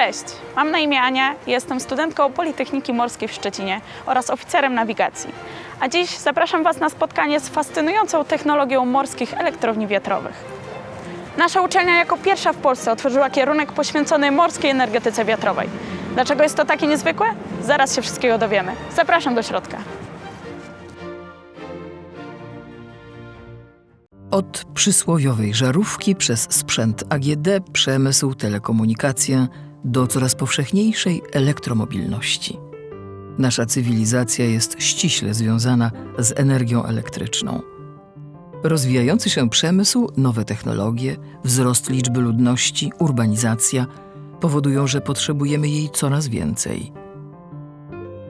Cześć, mam na imię Ania i jestem studentką Politechniki Morskiej w Szczecinie oraz oficerem nawigacji. A dziś zapraszam Was na spotkanie z fascynującą technologią morskich elektrowni wiatrowych. Nasza uczelnia jako pierwsza w Polsce otworzyła kierunek poświęcony morskiej energetyce wiatrowej. Dlaczego jest to takie niezwykłe? Zaraz się wszystkiego dowiemy. Zapraszam do środka. Od przysłowiowej żarówki przez sprzęt AGD, przemysł, telekomunikację do coraz powszechniejszej elektromobilności. Nasza cywilizacja jest ściśle związana z energią elektryczną. Rozwijający się przemysł, nowe technologie, wzrost liczby ludności, urbanizacja powodują, że potrzebujemy jej coraz więcej.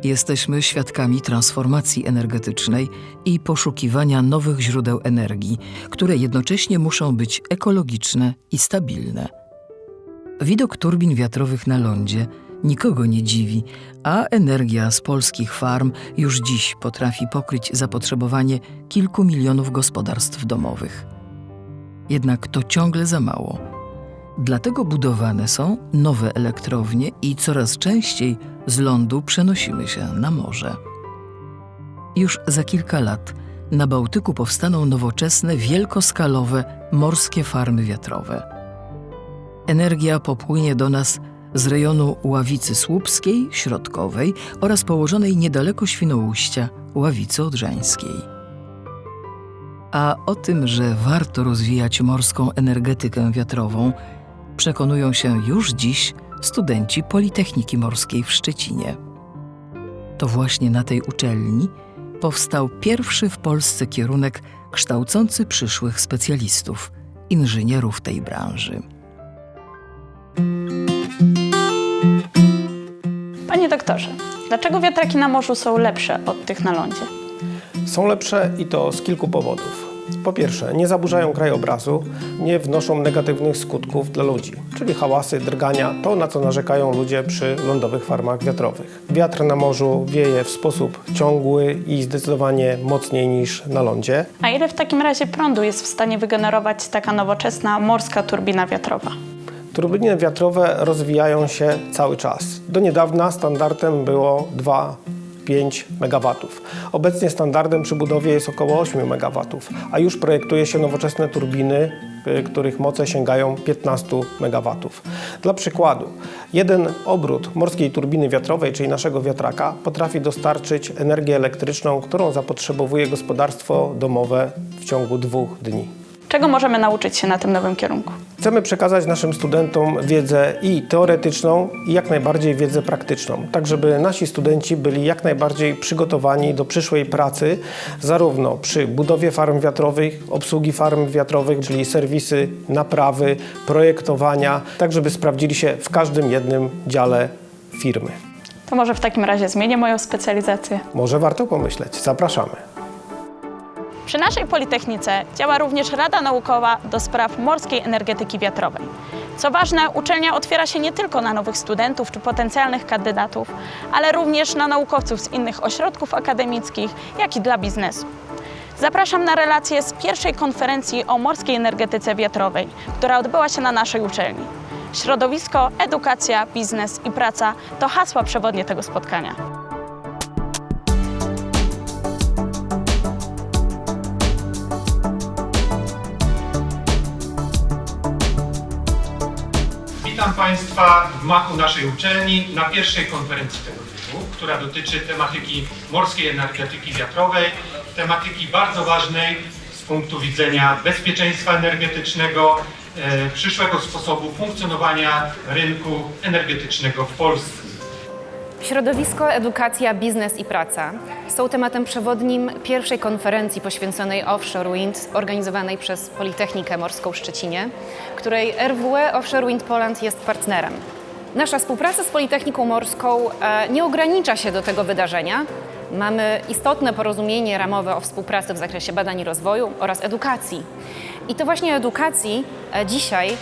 Jesteśmy świadkami transformacji energetycznej i poszukiwania nowych źródeł energii, które jednocześnie muszą być ekologiczne i stabilne. Widok turbin wiatrowych na lądzie nikogo nie dziwi, a energia z polskich farm już dziś potrafi pokryć zapotrzebowanie kilku milionów gospodarstw domowych. Jednak to ciągle za mało. Dlatego budowane są nowe elektrownie i coraz częściej z lądu przenosimy się na morze. Już za kilka lat na Bałtyku powstaną nowoczesne, wielkoskalowe morskie farmy wiatrowe. Energia popłynie do nas z rejonu Ławicy Słupskiej, Środkowej oraz położonej niedaleko Świnoujścia Ławicy Odrzańskiej. A o tym, że warto rozwijać morską energetykę wiatrową, przekonują się już dziś studenci Politechniki Morskiej w Szczecinie. To właśnie na tej uczelni powstał pierwszy w Polsce kierunek kształcący przyszłych specjalistów, inżynierów tej branży. Doktorze, dlaczego wiatraki na morzu są lepsze od tych na lądzie? Są lepsze i to z kilku powodów. Po pierwsze, nie zaburzają krajobrazu, nie wnoszą negatywnych skutków dla ludzi, czyli hałasy, drgania, to na co narzekają ludzie przy lądowych farmach wiatrowych. Wiatr na morzu wieje w sposób ciągły i zdecydowanie mocniej niż na lądzie. A ile w takim razie prądu jest w stanie wygenerować taka nowoczesna morska turbina wiatrowa? Turbiny wiatrowe rozwijają się cały czas. Do niedawna standardem było 2 5 MW. Obecnie standardem przy budowie jest około 8 MW, a już projektuje się nowoczesne turbiny, y, których moce sięgają 15 MW. Dla przykładu, jeden obrót morskiej turbiny wiatrowej, czyli naszego wiatraka, potrafi dostarczyć energię elektryczną, którą zapotrzebowuje gospodarstwo domowe w ciągu dwóch dni. Czego możemy nauczyć się na tym nowym kierunku? Chcemy przekazać naszym studentom wiedzę i teoretyczną, i jak najbardziej wiedzę praktyczną, tak żeby nasi studenci byli jak najbardziej przygotowani do przyszłej pracy, zarówno przy budowie farm wiatrowych, obsługi farm wiatrowych, czyli serwisy, naprawy, projektowania, tak żeby sprawdzili się w każdym jednym dziale firmy. To może w takim razie zmienię moją specjalizację. Może warto pomyśleć. Zapraszamy. Przy naszej Politechnice działa również Rada Naukowa do spraw morskiej energetyki wiatrowej. Co ważne, uczelnia otwiera się nie tylko na nowych studentów czy potencjalnych kandydatów, ale również na naukowców z innych ośrodków akademickich, jak i dla biznesu. Zapraszam na relację z pierwszej konferencji o morskiej energetyce wiatrowej, która odbyła się na naszej uczelni. Środowisko, edukacja, biznes i praca to hasła przewodnie tego spotkania. Witam Państwa w machu naszej uczelni na pierwszej konferencji tego typu, która dotyczy tematyki morskiej energetyki wiatrowej, tematyki bardzo ważnej z punktu widzenia bezpieczeństwa energetycznego, e, przyszłego sposobu funkcjonowania rynku energetycznego w Polsce. Środowisko, edukacja, biznes i praca są tematem przewodnim pierwszej konferencji poświęconej offshore wind organizowanej przez Politechnikę Morską w Szczecinie, której RWE Offshore Wind Poland jest partnerem. Nasza współpraca z Politechniką Morską e, nie ogranicza się do tego wydarzenia. Mamy istotne porozumienie ramowe o współpracy w zakresie badań i rozwoju oraz edukacji. I to właśnie edukacji e, dzisiaj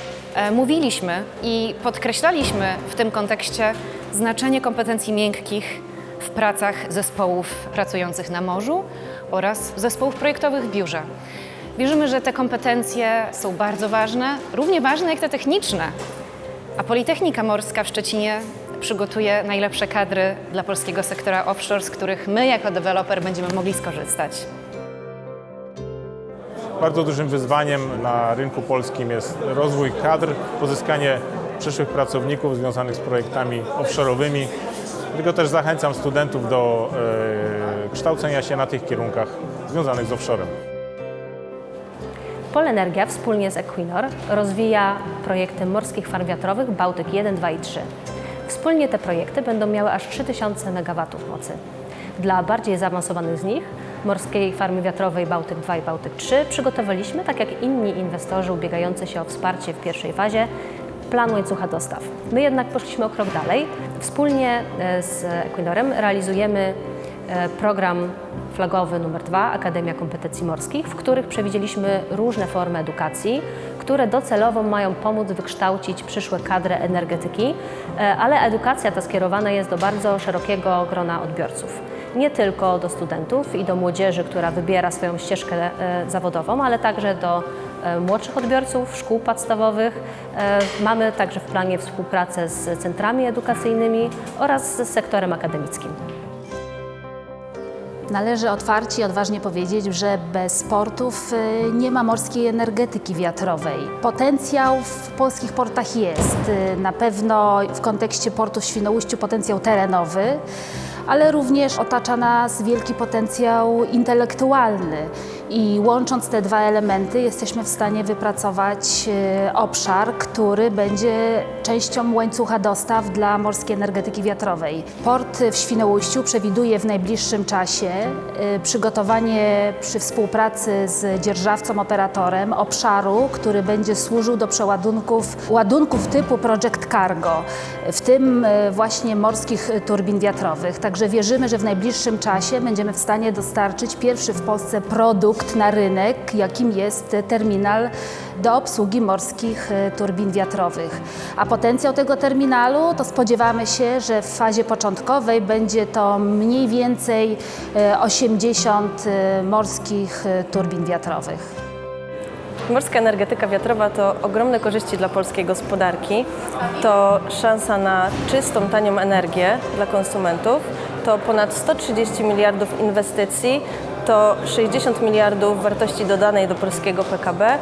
mówiliśmy i podkreślaliśmy w tym kontekście znaczenie kompetencji miękkich w pracach zespołów pracujących na morzu oraz zespołów projektowych w biurze. Wierzymy, że te kompetencje są bardzo ważne, równie ważne jak te techniczne, A Politechnika Morska w Szczecinie przygotuje najlepsze kadry dla polskiego sektora offshore, z których my jako deweloper będziemy mogli skorzystać. Bardzo dużym wyzwaniem na rynku polskim jest rozwój kadr, pozyskanie przyszłych pracowników związanych z projektami offshore'owymi. Dlatego też zachęcam studentów do e, kształcenia się na tych kierunkach związanych z offshorem. Polenergia wspólnie z Equinor rozwija projekty morskich farm wiatrowych Bałtyk 1, 2 i 3. Wspólnie te projekty będą miały aż 3000 MW mocy. Dla bardziej zaawansowanych z nich, Morskiej Farmy Wiatrowej Bałtyk 2 i Bałtyk 3, przygotowaliśmy, tak jak inni inwestorzy ubiegający się o wsparcie w pierwszej fazie, plan łańcucha dostaw. My jednak poszliśmy o krok dalej. Wspólnie e, z Equinorem realizujemy e, program flagowy numer 2 Akademia Kompetencji Morskich, w których przewidzieliśmy różne formy edukacji, które docelowo mają pomóc wykształcić przyszłe kadry energetyki, e, ale edukacja ta skierowana jest do bardzo szerokiego grona odbiorców. Nie tylko do studentów i do młodzieży, która wybiera swoją ścieżkę e, zawodową, ale także do e, młodszych odbiorców, szkół podstawowych. E, Mamy także w planie współpracę z centrami edukacyjnymi oraz z sektorem akademickim. Należy otwarcie i odważnie powiedzieć, że bez portów nie ma morskiej energetyki wiatrowej. Potencjał w polskich portach jest. Na pewno w kontekście portu w Świnoujściu potencjał terenowy, ale również otacza nas wielki potencjał intelektualny. I łącząc te dwa elementy, jesteśmy w stanie wypracować y, obszar, który będzie częścią łańcucha dostaw dla morskiej energetyki wiatrowej. Port w Świnoujściu przewiduje w najbliższym czasie y, przygotowanie przy współpracy z dzierżawcą, operatorem obszaru, który będzie służył do przeładunków ładunków typu Project Cargo, w tym y, właśnie morskich turbin wiatrowych. Także wierzymy, że w najbliższym czasie będziemy w stanie dostarczyć pierwszy w Polsce produkt na rynek, jakim jest terminal do obsługi morskich e, turbin wiatrowych. A potencjał tego terminalu to spodziewamy się, że w fazie początkowej będzie to mniej więcej e, 80 e, morskich e, turbin wiatrowych. Morska energetyka wiatrowa to ogromne korzyści dla polskiej gospodarki. To szansa na czystą, tanią energię dla konsumentów. To ponad 130 miliardów inwestycji, to 60 miliardów wartości dodanej do polskiego PKB,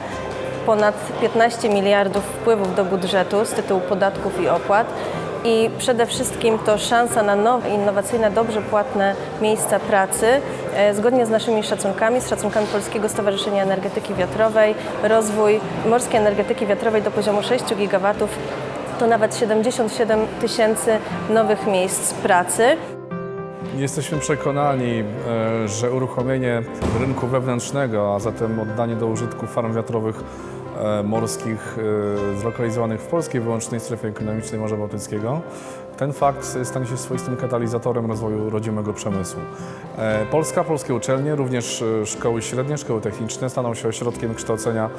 ponad 15 miliardów wpływów do budżetu z tytułu podatków i opłat. I przede wszystkim to szansa na nowe, innowacyjne, dobrze płatne miejsca pracy. E, Zgodnie z naszymi szacunkami, z szacunkami Polskiego Stowarzyszenia Energetyki Wiatrowej, rozwój morskiej energetyki wiatrowej do poziomu 6 gigawatów to nawet 77 tysięcy nowych miejsc pracy. Jesteśmy przekonani, e, że uruchomienie rynku wewnętrznego, a zatem oddanie do użytku farm wiatrowych e, morskich e, zlokalizowanych w polskiej wyłącznej strefie ekonomicznej Morza Bałtyckiego, ten fakt stanie się swoistym katalizatorem rozwoju rodzimego przemysłu. Polska, polskie uczelnie, również szkoły średnie, szkoły techniczne staną się ośrodkiem kształcenia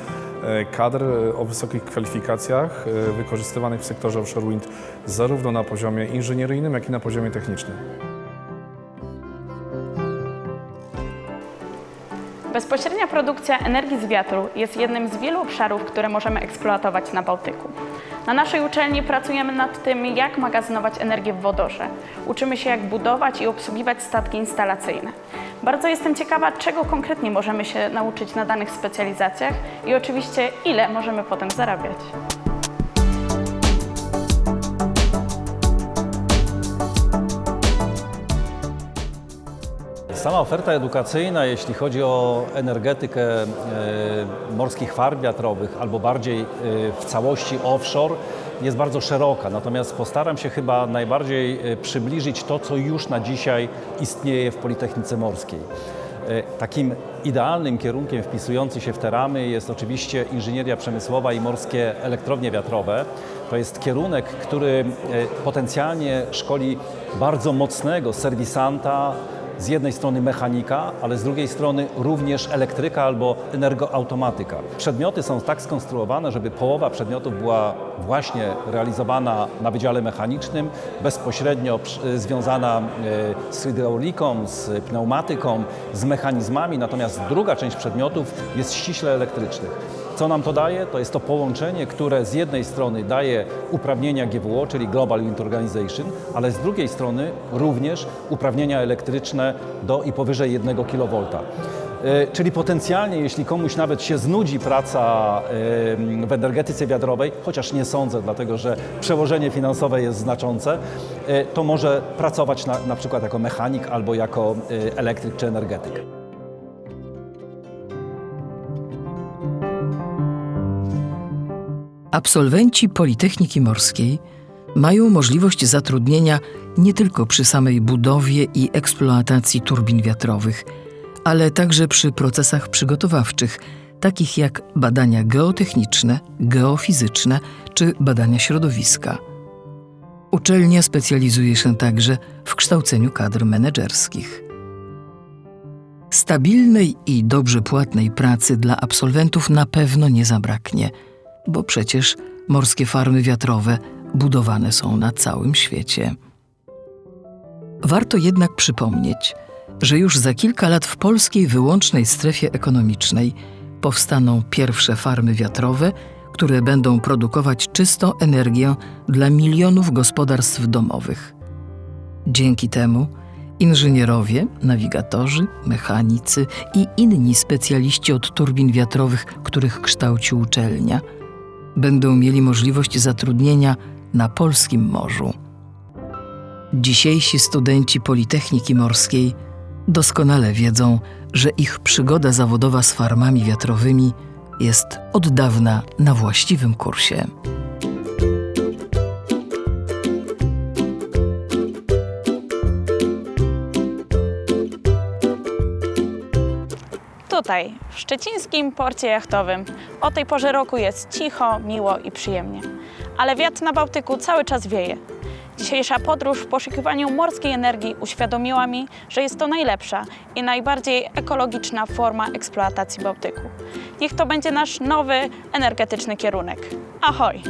kadr o wysokich kwalifikacjach wykorzystywanych w sektorze offshore wind zarówno na poziomie inżynieryjnym, jak i na poziomie technicznym. Bezpośrednia produkcja energii z wiatru jest jednym z wielu obszarów, które możemy eksploatować na Bałtyku. Na naszej uczelni pracujemy nad tym, jak magazynować energię w wodorze. Uczymy się, jak budować i obsługiwać statki instalacyjne. Bardzo jestem ciekawa, czego konkretnie możemy się nauczyć na danych specjalizacjach i oczywiście, ile możemy potem zarabiać. Sama oferta edukacyjna, jeśli chodzi o energetykę e, morskich farm wiatrowych, albo bardziej e, w całości offshore, jest bardzo szeroka. Natomiast postaram się chyba najbardziej e, przybliżyć to, co już na dzisiaj istnieje w Politechnice Morskiej. Takim idealnym kierunkiem wpisujący się w te ramy jest oczywiście inżynieria przemysłowa i morskie elektrownie wiatrowe. To jest kierunek, który potencjalnie szkoli bardzo mocnego serwisanta, z jednej strony mechanika, ale z drugiej strony również elektryka albo energoautomatyka. Przedmioty są tak skonstruowane, żeby połowa przedmiotów była właśnie realizowana na Wydziale Mechanicznym, bezpośrednio przy- związana e, z hydrauliką, z pneumatyką, z mechanizmami, natomiast druga część przedmiotów jest ściśle elektrycznych. Co nam to daje? To jest to połączenie, które z jednej strony daje uprawnienia GWO, czyli Global Wind Organization, ale z drugiej strony również uprawnienia elektryczne do i powyżej 1 kV. E, Czyli potencjalnie, jeśli komuś nawet się znudzi praca w energetyce wiatrowej, chociaż nie sądzę, dlatego że przełożenie finansowe jest znaczące, e, to może pracować na, na przykład jako mechanik albo jako e, elektryk czy energetyk. Absolwenci Politechniki Morskiej mają możliwość zatrudnienia nie tylko przy samej budowie i eksploatacji turbin wiatrowych, ale także przy procesach przygotowawczych, takich jak badania geotechniczne, geofizyczne czy badania środowiska. Uczelnia specjalizuje się także w kształceniu kadr menedżerskich. Stabilnej i dobrze płatnej pracy dla absolwentów na pewno nie zabraknie, bo przecież morskie farmy wiatrowe budowane są na całym świecie. Warto jednak przypomnieć, że już za kilka lat w polskiej wyłącznej strefie ekonomicznej powstaną pierwsze farmy wiatrowe, które będą produkować czystą energię dla milionów gospodarstw domowych. Dzięki temu inżynierowie, nawigatorzy, mechanicy i inni specjaliści od turbin wiatrowych, których kształci uczelnia, będą mieli możliwość zatrudnienia na polskim morzu. Dzisiejsi studenci Politechniki Morskiej doskonale wiedzą, że ich przygoda zawodowa z farmami wiatrowymi jest od dawna na właściwym kursie. Tutaj, w szczecińskim porcie jachtowym, o tej porze roku jest cicho, miło i przyjemnie. Ale wiatr na Bałtyku cały czas wieje. Dzisiejsza podróż w poszukiwaniu morskiej energii uświadomiła mi, że jest to najlepsza i najbardziej ekologiczna forma eksploatacji Bałtyku. Niech to będzie nasz nowy energetyczny kierunek. Ahoj!